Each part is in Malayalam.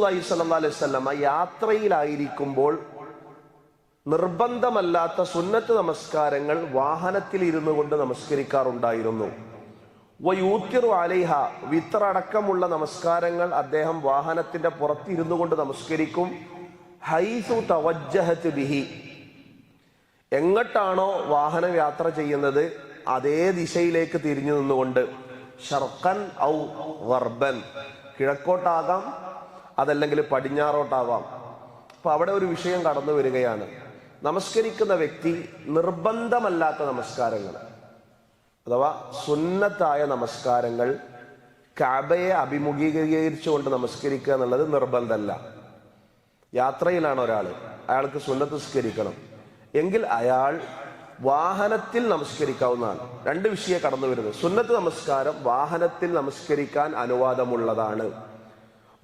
റസൂലുള്ളാഹി സ്വല്ലല്ലാഹു അലൈഹി വസല്ലമ യാത്രയിലായിരിക്കുമ്പോൾ നിർബന്ധമല്ലാത്ത സുന്നത്ത് നമസ്കാരങ്ങൾ വാഹനത്തിൽ ഇരുന്നു കൊണ്ട് നമസ്കരിക്കാറുണ്ടായിരുന്നു. വയൂത്തിറു അലൈഹ വിത്രടക്കമുള്ള നമസ്കാരങ്ങൾ അദ്ദേഹം വാഹനത്തിന്റെ പുറത്തിരുന്നു കൊണ്ട് നമസ്കരിക്കും. ഹൈസു തവജ്ജഹത്ത് ബിഹി എങ്ങോട്ടാണോ വാഹനം യാത്ര ചെയ്യുന്നത് അതേ ദിശയിലേക്ക് തിരിഞ്ഞു നിന്നുകൊണ്ട് ഷർക്കൻ ഔ വർബൻ കിഴക്കോട്ടാകാം അതല്ലെങ്കിൽ പടിഞ്ഞാറോട്ടാവാം. അപ്പൊ അവിടെ ഒരു വിഷയം കടന്നു വരികയാണ്. നമസ്കരിക്കുന്ന വ്യക്തി നിർബന്ധമല്ലാത്ത നമസ്കാരങ്ങൾ. അഥവാ സുന്നത്തായ നമസ്കാരങ്ങൾ കാബയെ അഭിമുഖീകരിച്ചുകൊണ്ട് നമസ്കരിക്കുക എന്നുള്ളത് നിർബന്ധമല്ല. യാത്രയിലാണ് ഒരാൾ. അയാൾക്ക് സുന്നത്ത് നിസ്കരിക്കണം. എങ്കിൽ അയാൾ വാഹനത്തിൽ നമസ്കരിക്കാവുന്നതാണ്. രണ്ട് വിഷയം കടന്നു വരുന്നത്. സുന്നത്ത് നമസ്കാരം വാഹനത്തിൽ നമസ്കരിക്കാൻ അനുവാദമുള്ളതാണ്.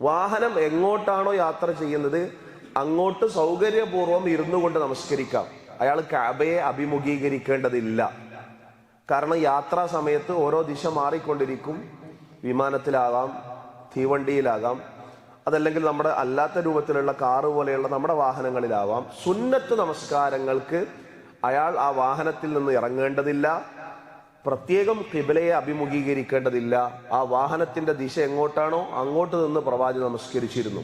വാഹനം എങ്ങോട്ടാണോ യാത്ര ചെയ്യുന്നത് അങ്ങോട്ട് സൗകര്യപൂർവം ഇരുന്നു കൊണ്ട് നമസ്കരിക്കാം. അയാൾ കാബയെ അഭിമുഖീകരിക്കേണ്ടതില്ല. കാരണം യാത്രാ സമയത്ത് ഓരോ ദിശ മാറിക്കൊണ്ടിരിക്കും. വിമാനത്തിലാകാം തീവണ്ടിയിലാകാം അതല്ലെങ്കിൽ നമ്മുടെ അല്ലാത്ത രൂപത്തിലുള്ള കാറ് പോലെയുള്ള നമ്മുടെ വാഹനങ്ങളിലാവാം. സുന്നത്ത് നമസ്കാരങ്ങൾക്ക് അയാൾ ആ വാഹനത്തിൽ നിന്ന് ഇറങ്ങേണ്ടതില്ല. പ്രത്യേകം കിബിലയെ അഭിമുഖീകരിക്കേണ്ടതില്ല. ആ വാഹനത്തിന്റെ ദിശ എങ്ങോട്ടാണോ അങ്ങോട്ട് നിന്ന് പ്രവാചി നമസ്കരിച്ചിരുന്നു.